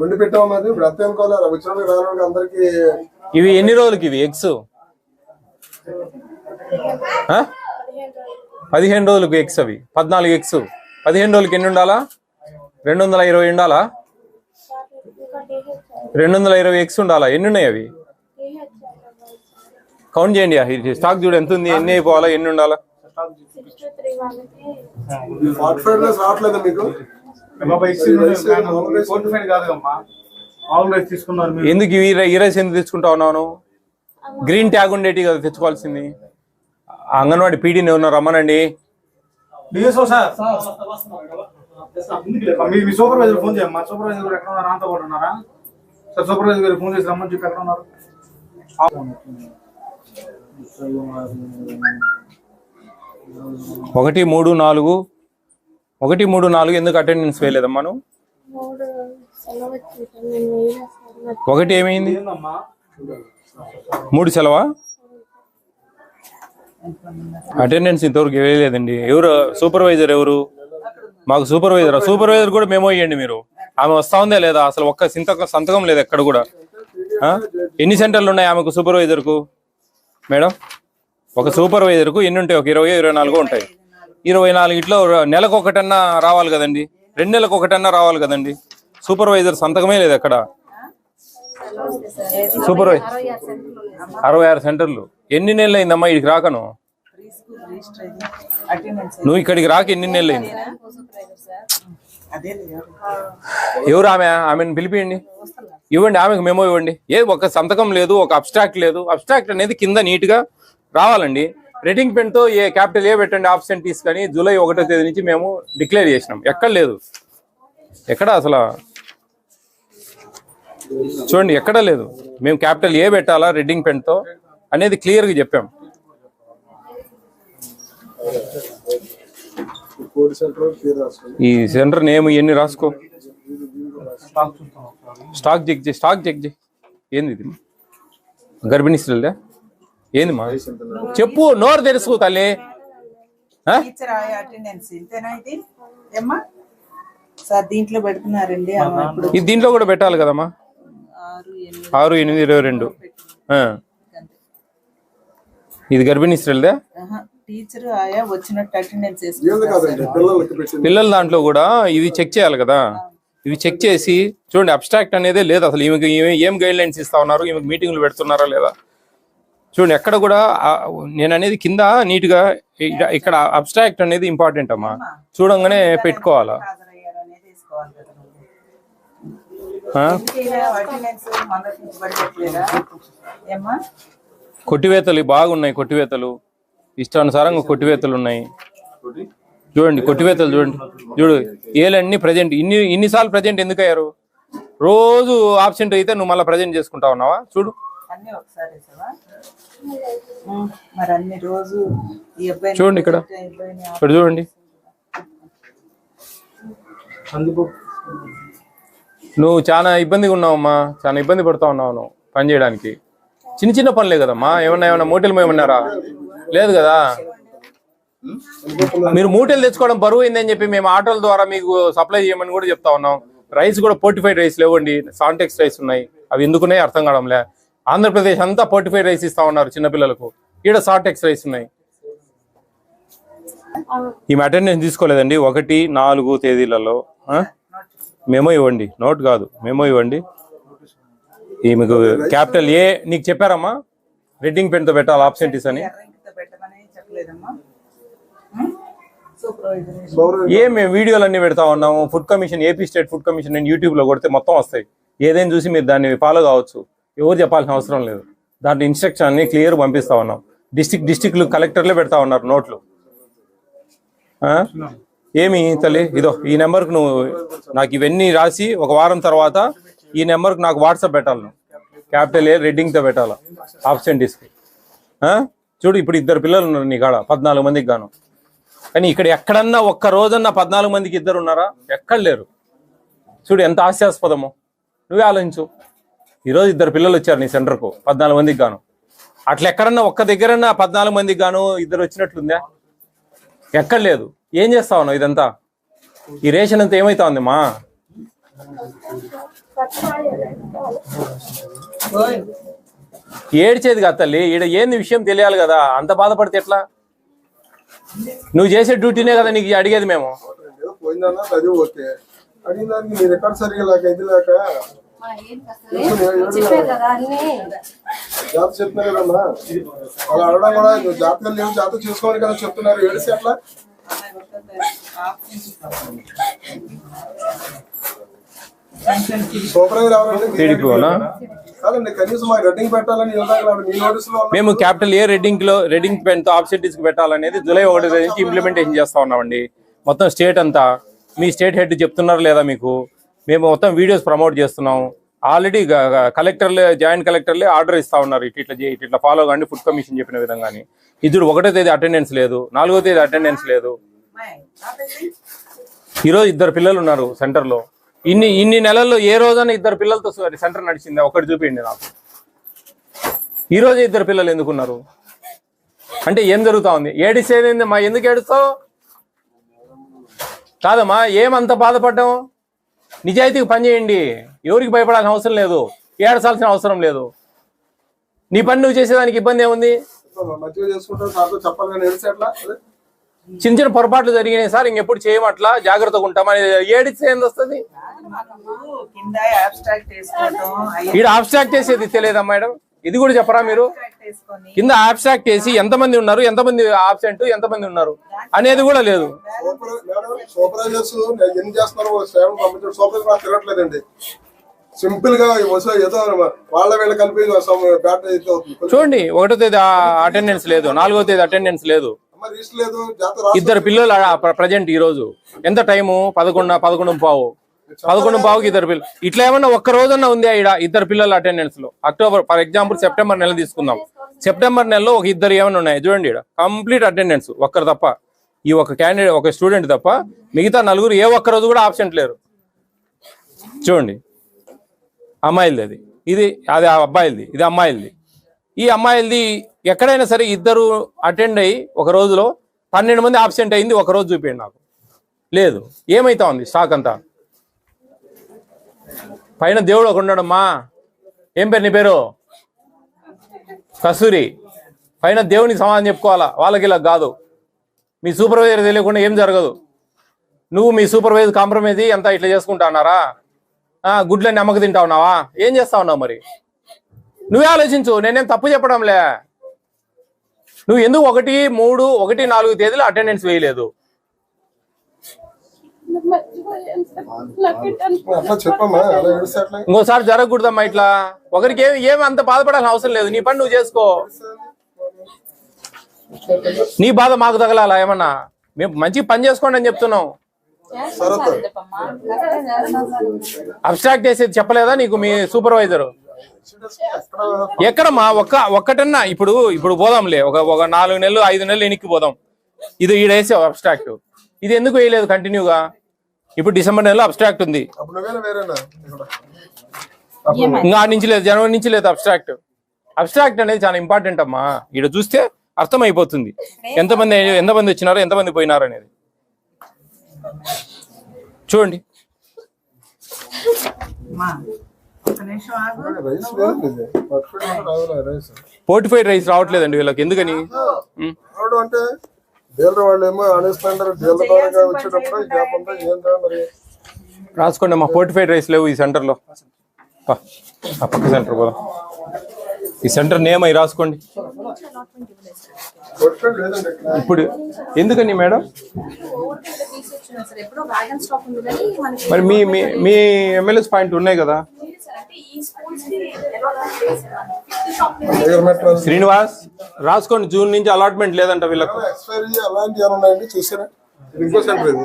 వండి పెట్టాము మాది? ఇప్పుడు ఎంత అనుకోవాలి వచ్చిన రావడానికి అందరికి ఇవి ఎన్ని రోజులకి ఇవి? ఎగ్స్ పదిహేను రోజులకు ఎగ్స్ అవి. పద్నాలుగు ఎగ్స్ పదిహేను రోజులకి ఎన్ని ఉండాలా? రెండు వందల ఇరవై ఉండాలా? రెండు వందల ఇరవై ఎగ్స్ ఉండాలా? ఎన్ని ఉన్నాయి అవి? కౌంట్ చేయండి స్టాక్ చూడు ఎంత ఉంది ఎన్ని అయిపోవాలా ఎన్ని ఉండాలా? ఎందుకు ఈ రై- ఈ రైస్ ఎందుకు తెచ్చుకుంటా ఉన్నాను గ్రీన్ ట్యాగ్ ఉండేటి కదా తెచ్చుకోవాల్సింది. అంగన్వాడి పీడీని ఏమన్నా రమ్మనండి. మీ సూపర్వైజర్ ఫోన్ చేయమ్మా. సూపర్వైజర్ గారు ఎక్కడ ఉన్నారు అంతా కూడా ఉన్నారా? సార్ సూపర్వైజర్ గారు ఫోన్ చేసి రమ్మని చెప్పి ఎక్కడ ఉన్నారు ఒకటి మూడు నాలుగు ఒకటి మూడు నాలుగు ఎందుకు అటెండెన్స్ వేయలేదమ్మా నువ్వు? ఒకటి ఏమైంది? ఏందమ్మా? మూడు సెలవా? అటెండెన్స్ ఇంతవరకు వేయలేదండి. ఎవరు? సూపర్వైజర్ ఎవరు? మాకు సూపర్వైజర్ సూపర్వైజర్ కూడా మేమో ఇవ్వండి మీరు. ఆమె వస్తా ఉందా లేదా? అసలు ఒక్క సంతకం సంతకం లేదు ఎక్కడ కూడా? ఎన్ని సెంటర్లు ఉన్నాయి ఆమెకు సూపర్వైజర్కు మేడం? ఒక సూపర్వైజర్కు ఎన్ని ఉంటాయి? ఒక ఇరవై ఇరవై నాలుగు ఉంటాయి. ఇరవై నాలుగిట్లో నెలకు ఒకటన్నా రావాలి కదండి. రెండు నెలలకు ఒకటన్నా రావాలి కదండి. సూపర్వైజర్ సంతకమే లేదు అక్కడ. సూపర్వైజర్ అరవై ఆరు సెంటర్లు. ఎన్ని నెలలు అయిందమ్మా ఇక్కడికి రాకను? నువ్వు ఇక్కడికి రాక ఎన్ని నెలలు అయింది ఎవరు ఆమె? ఆమెను పిలిపియండి. ఇవ్వండి ఆమెకు మెమో ఇవ్వండి. ఏ ఒక సంతకం లేదు ఒక అబ్స్ట్రాక్ట్ లేదు. అబ్స్ట్రాక్ట్ అనేది కింద నీట్గా రావాలండి. రెడ్డింగ్ పెన్తో ఏ క్యాపిటల్ ఏ పెట్టండి ఆప్షన్ తీసుకొని జూలై ఒకటో తేదీ నుంచి మేము డిక్లేర్ చేసినాం. ఎక్కడ లేదు. ఎక్కడ అసలు? చూడండి ఎక్కడ లేదు. మేము క్యాపిటల్ ఏ పెట్టాలా రెడ్డింగ్ పెన్తో అనేది క్లియర్గా చెప్పాం. ఈ సెంటర్ నేమ్ ఎన్ని రాసుకో? స్టాక్ స్టాక్ చెక్ చేయి స్టాక్ చెక్ చేయి. ఏంది ఇది? గర్భిణీ స్త్రీలదా? ఏంది మా చెప్పు నోరు తెలుసు తల్లి. ఆ? టీచర్ ఆయా అటెండెన్స్ ఇంతేనా ఇది? ఏమ్మా? సార్ దీంట్లో పెడుతున్నారండి. ఇది దీంట్లో కూడా పెట్టాలి కదమ్మా. ఆరు ఎనిమిది. ఇరవై రెండు. ఆ. ఇది గర్భిణీ స్త్రీలదా? టీచర్ ఆయా వచ్చినట్టు అటెండెన్స్ పిల్లల దాంట్లో కూడా ఇది చెక్ చేయాలి కదా. ఇవి చెక్ చేసి చూడండి అబ్స్ట్రాక్ట్ అనేది లేదు అసలు. ఈమెకి ఈమె ఏం గైడ్ లైన్స్ ఇస్తా ఉన్నారు? ఈమెకి మీటింగ్లు పెడుతున్నారా లేదా? చూడండి ఎక్కడ కూడా నేను అనేది కింద నీట్గా ఇక- ఇక్కడ అబ్స్ట్రాక్ట్ అనేది ఇంపార్టెంట్ అమ్మా. చూడంగానే పెట్టుకోవాలా? కొట్టివేతలు బాగున్నాయి కొట్టివేతలు. ఇష్టానుసారంగా కొట్టివేతలు ఉన్నాయి. చూడండి కొట్టివేతలు చూడండి. చూడు ఏలన్నీ ప్రజెంట్ ఇన్ని ఇన్నిసార్లు ప్రజెంట్ ఎందుకు అయ్యారు రోజు ఆబ్సెంట్ అయితే నువ్వు మళ్ళీ ప్రజెంట్ చేసుకుంటా ఉన్నావా? చూడు. మరి అన్ని రోజు చూడండి ఇక్కడ. ఇక్కడ చూడండి. నువ్వు చాలా ఇబ్బందిగా ఉన్నావమ్మా. చాలా ఇబ్బంది పడుతా ఉన్నావు నువ్వు పని చేయడానికి. చిన్న చిన్న పనులే కదమ్మా. ఏమన్నా ఏమన్నా మూటలు మేమన్నారా? లేదు కదా. మీరు మూటలు తెచ్చుకోవడం బరువు అయిందని చెప్పి మేము ఆటోల ద్వారా మీకు సప్లై చేయమని కూడా చెప్తా ఉన్నాం. రైస్ కూడా ఫోర్టిఫైడ్ రైస్ లేవండి. సాంటెక్స్ రైస్ ఉన్నాయి. అవి ఎందుకున్నాయి అర్థం కావడంలే. ఆంధ్రప్రదేశ్ అంతా ఫోర్టిఫైడ్ రైస్ ఇస్తా ఉన్నారు చిన్నపిల్లలకు. ఈడ సార్టెక్స్ రైస్ ఉన్నాయి. ఈమె అటెండెన్స్ తీసుకోలేదండి. ఒకటి నాలుగు తేదీలలో మేమో ఇవ్వండి. నోట్ కాదు. మేమో ఇవ్వండి. ఈమెకు క్యాపిటల్ ఏ నీకు చెప్పారమ్మా? రెడ్డింగ్ పెన్తో పెట్టాలి? ఆబ్సెంటీస్ అని. ఏ మేము వీడియోలు అన్ని పెడతా ఉన్నాము. Food commission AP state food commission నేను యూట్యూబ్లో కొడితే మొత్తం వస్తాయి. ఏదైనా చూసి మీరు దాన్ని ఫాలో కావచ్చు. ఎవరు చెప్పాల్సిన అవసరం లేదు. దాని ఇన్స్ట్రక్షన్ అన్ని క్లియర్ పంపిస్తా ఉన్నాం. డిస్టిక్ డిస్టిక్లు కలెక్టర్లే పెడతా ఉన్నారు నోట్లు. ఆ? ఏమి తల్లి? ఇదో ఈ నెంబర్కి నువ్వు నాకు ఇవన్నీ రాసి ఒక వారం తర్వాత ఈ నెంబర్కి నాకు వాట్సాప్ పెట్టాలి నువ్వు. క్యాపిటల్ ఏ రెడ్డింగ్తో పెట్టాలి? ఆబ్సెంటీస్కి చూడు ఇప్పుడు ఇద్దరు పిల్లలు ఉన్నారు నీ కాడ పద్నాలుగు మందికి గాను. కానీ ఇక్కడ ఎక్కడన్నా ఒక్క రోజన్నా పద్నాలుగు మందికి ఇద్దరు ఉన్నారా? ఎక్కడ లేరు. చూడు ఎంత హాస్యాస్పదము. నువ్వే ఆలోచించు. ఈరోజు ఇద్దరు పిల్లలు వచ్చారు నీ సెంటర్కు పద్నాలుగు మందికి గాను. అట్లా ఎక్కడన్నా ఒక్క దగ్గరన్నా పద్నాలుగు మందికి గాను ఇద్దరు వచ్చినట్లుందా? ఎక్కడ లేదు. ఏం చేస్తా ఉన్నావు ఇదంతా? ఈ రేషన్ అంతా ఏమైతా ఉంది మా? ఏడ్చేది కదా తల్లి. ఈడ ఏంది విషయం తెలియాలి కదా. అంత బాధపడితే ఎట్లా? నువ్వు చేసే డ్యూటీనే కదా నీకు అడిగేది మేము. పోయిందన్నా అది ఓకే. అడిగిన దానికి రికార్డ్ సరిగా లేక ఇది లేక చెప్పారు కదా అన్ని జాతర చెప్తున్నారు కదమ్మా అలా అడగడం కూడా జాతకం లేవు జాతర చేసుకోవాలి కదా చెప్తున్నారు. ఏడిసి ఎట్లా? సూపర్వైజర్ ఎవరండి టీడీపీనా? కాదండి కనీసం మా రెడ్డింగ్ పెట్టాలని ఇందాక మీ నోటీస్లో మేము క్యాపిటల్ ఏ రెడ్డింగ్లో రెడ్డింగ్ పెన్తో ఆబ్సెంటీస్కి పెట్టాలనేది జూలై ఒకటి నుంచి ఇంప్లిమెంటేషన్ చేస్తా ఉన్నామండి. మొత్తం స్టేట్ అంతా. మీ స్టేట్ హెడ్ చెప్తున్నారు లేదా మీకు? మేము మొత్తం వీడియోస్ ప్రమోట్ చేస్తున్నాం. ఆల్రెడీ కలెక్టర్లే జాయింట్ కలెక్టర్లే ఆర్డర్ ఇస్తా ఉన్నారు. ఇటు ఇట్లా చేయి, ఇట్లా ఫాలో కానీ ఫుడ్ కమిషన్ చెప్పిన విధంగానే. ఇద్దరు ఒకటో తేదీ అటెండెన్స్ లేదు. నాలుగో తేదీ అటెండెన్స్ లేదు. ఈరోజు ఇద్దరు పిల్లలు ఉన్నారు సెంటర్లో ఇన్ని ఇన్ని నెలల్లో ఏ రోజైన ఇద్దరు పిల్లలతో సెంటర్ నడిచిందా? ఒకటి చూపించండి నాకు. ఈరోజు ఇద్దరు పిల్లలు ఎందుకున్నారు అంటే ఏం జరుగుతా ఉంది? ఏడిసేది మా ఎందుకు ఏడుస్తావు? కాదమ్మా ఏమంత బాధపడ్డావు? నిజాయితీకి పని చేయండి. ఎవరికి భయపడాల్సిన అవసరం లేదు. ఏడసాల్సిన అవసరం లేదు. నీ పని నువ్వు చేసేదానికి ఇబ్బంది ఏముంది? చిన్న చిన్న పొరపాట్లు జరిగినాయి సార్ ఇంకెప్పుడు చేయమట్లా? జాగ్రత్తగా ఉంటామని ఏడిస్తే ఏంది వస్తుంది? ఈడ ఆబ్స్ట్రాక్ట్ చేసేది తెలియదా మేడం? ఇది కూడా చెప్పరా మీరు? కింద ఆబ్స్ట్రాక్ట్ చేసి ఎంతమంది ఉన్నారు ఎంతమంది ఆబ్సెంట్ ఎంతమంది ఉన్నారు అనేది కూడా లేదు. సింపుల్గా ఏదో వాళ్ళ వీళ్ళ కలిపి చూడండి ఒకటో తేదీ అటెండెన్స్ లేదు నాలుగో తేదీ అటెండెన్స్ లేదు. ఇద్దరు పిల్లలు ప్రజెంట్ ఈ రోజు. ఎంత టైము పదకొండు పదకొండు పావు. పదకొండు పావుకి ఇద్దరు పిల్లలు ఇట్లా ఏమన్నా ఒక్క రోజన్నా ఉంది ఈడ ఇద్దరు పిల్లల అటెండెన్స్లో? అక్టోబర్ ఫర్ ఎగ్జాంపుల్ సెప్టెంబర్ నెల తీసుకుందాం. సెప్టెంబర్ నెలలో ఒక ఇద్దరు ఏమైనా ఉన్నాయి? చూడండి ఈడ. కంప్లీట్ అటెండెన్స్ ఒక్కరు తప్ప. ఈ ఒక క్యాండిడేట్ ఒక స్టూడెంట్ తప్ప. మిగతా నలుగురు ఏ ఒక్క రోజు కూడా ఆబ్సెంట్ లేరు. చూడండి. అమ్మాయిలది అది. ఇది అది ఆ అబ్బాయిలది. ఇది అమ్మాయిలది. ఈ అమ్మాయిలది ఎక్కడైనా సరే ఇద్దరు అటెండ్ అయ్యి ఒక రోజులో పన్నెండు మంది ఆబ్సెంట్ అయింది ఒక రోజు చూపించండి నాకు. లేదు. ఏమైతా ఉంది స్టాక్ అంతా? పైన దేవుడు ఒక ఉన్నాడమ్మా. ఏం పేరు నీ పేరు? కస్తూరి పైన దేవుని సమాధానం చెప్పుకోవాలా? వాళ్ళకి ఇలా కాదు. మీ సూపర్వైజర్ తెలియకుండా ఏం జరగదు. నువ్వు మీ సూపర్వైజర్ కాంప్రమైజ్ అంతా ఇట్లా చేసుకుంటా అన్నారా? గుడ్లని నమ్మక తింటా ఉన్నావా? ఏం చేస్తా ఉన్నావు మరి? నువ్వే ఆలోచించు నేనేం తప్పు చెప్పడంలే. నువ్వు ఎందుకు ఒకటి మూడు ఒకటి నాలుగు తేదీలు అటెండెన్స్ వేయలేదు మర్చిపోయాను సార్ నాకు ఇట్లా అట్లా చెప్పమ్మా అలా ఏడిస్తే ఎట్లా ఇంకోసారి జరగకూడదమ్మా ఇట్లా. ఒకరికి ఏమి ఏమి అంత బాధపడాల్సిన అవసరం లేదు. నీ పని నువ్వు చేసుకో. నీ బాధ మాకు తగలాలా ఏమన్నా? మేము మంచి పని చేసుకోండి అని చెప్తున్నాం. అబ్స్ట్రాక్ట్ చేసేది చెప్పలేదా నీకు మీ సూపర్వైజర్? ఎక్కడ ఎక్కడమ్మా? ఒక్క ఒక్కటన్నా. ఇప్పుడు ఇప్పుడు పోదాంలే. ఒక ఒక నాలుగు నెలలు ఐదు నెలలు ఎనికి పోదాం. ఇది ఈడ అబ్స్ట్రాక్ట్. ఇది ఎందుకు వేయలేదు కంటిన్యూగా? ఇప్పుడు డిసెంబర్ నెలలో అబ్స్ట్రాక్ట్ ఉంది. ఇంకా నుంచి లేదు జనవరి నుంచి లేదు అబ్స్ట్రాక్ట్. అబ్స్ట్రాక్ట్ అనేది చాలా ఇంపార్టెంట్ అమ్మా. ఇక్కడ చూస్తే అర్థమైపోతుంది. ఎంతమంది ఎంతమంది వచ్చినారో ఎంతమంది పోయినారో అనేది. చూడండి. ఆగు. రైస్ రావట్లేదండి వీళ్ళకి ఎందుకని? డీలర్ వాళ్ళు ఏమో ఆనేస్తుంటారు డీలర్ ద్వారా వచ్చేటప్పుడు ఈ గ్యాప్ అంతా ఏం రా మరి? రాసుకోండి అమ్మా ఫోర్టిఫైడ్ రైస్ లేవు ఈ సెంటర్లో. ఆ పక్క సెంటర్ పోదాం. ఈ సెంటర్ నేమ్ అయి రాసుకోండి. ఇప్పుడు ఎందుకని మేడం? మరి మీ మీ మీ ఎమ్మెల్యేస్ పాయింట్ ఉన్నాయి కదా. శ్రీనివాస్ రాసుకోండి. జూన్ నుంచి అలాట్మెంట్ లేదంట వీళ్ళకు. ఎక్స్పైరీ అలాంటివి చూసారా? ఇంకో సెంటర్